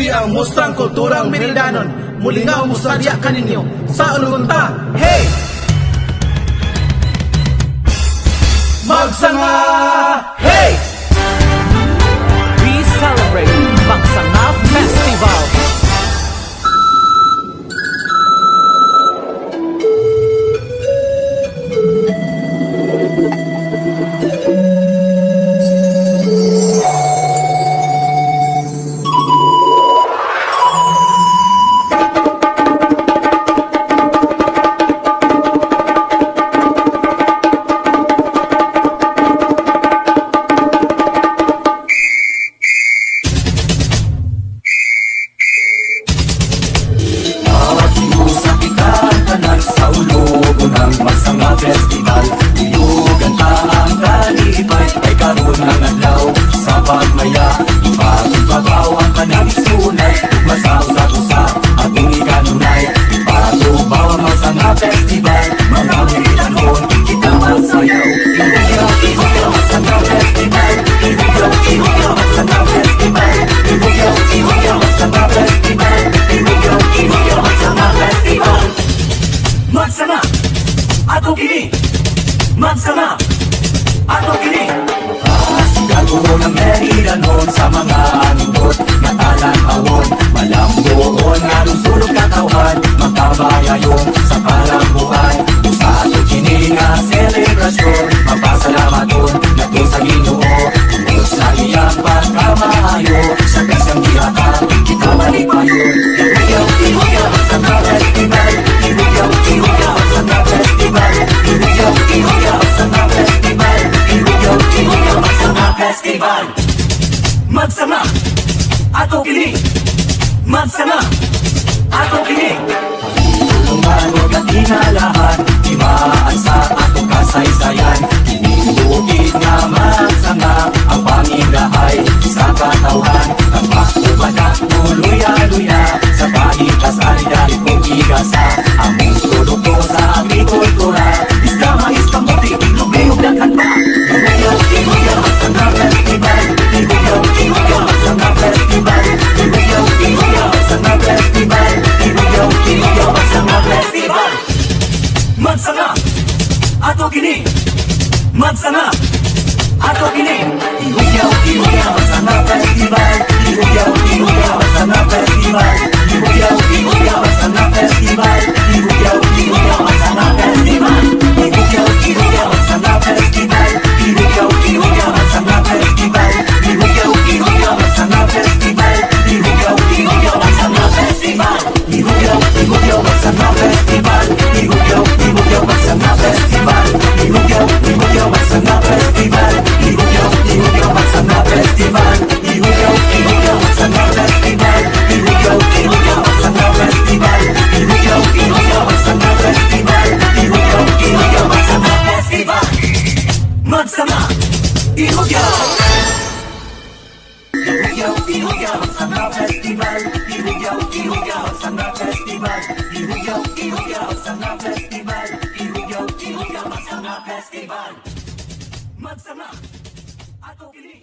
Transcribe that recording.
Kami ang Mustang Kulturang Meridanon. Muli nga umusadya kaninyo sa ulunta. Hey! Magsanga! Hey! magsanga Ato kini magsama at okini Gagawang Amerikanon sa mga Tibag Magsanga Ato kini. Magsanga Ato kini. Atong manod ang hinalahan Timaan sa atong kasaysayan. Kinibukin nga magsanga Ang pangilahay sa katawhan. sana Atoki ni Mat sana atau gini Uya uki uya Sana pasti baru go, samba festival. Here we go, here we go, samba festival. Here we go, here we go, samba festival. Here we go, here we go, samba festival. Magsanga, ato kini.